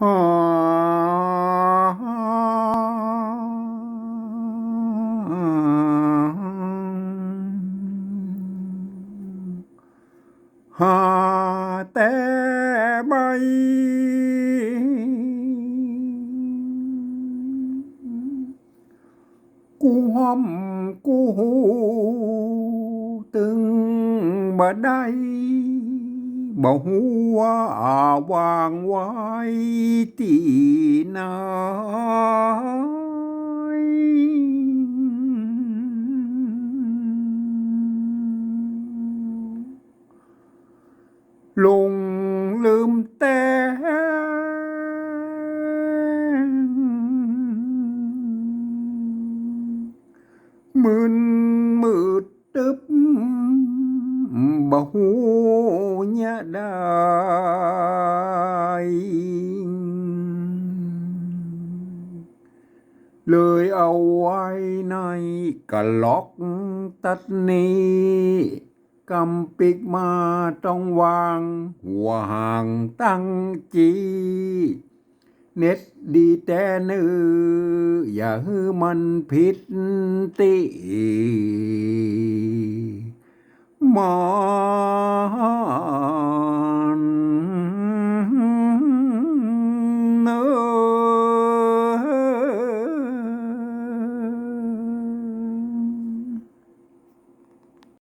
ฮาหาแต่ใบกูห้อมกูหู ตึงบ่ได้ บ่หัวาวางไว้ตีไหนลงลืมแต่มึนมืดตึบ บ่หูยะได้เลยเอาไว้ในกะล็อกตัดนี้กำปิกมาต้องวางหัวห่างตั้งจีเน็ตดีแต่นืออย่าให้มันผิดตี มอน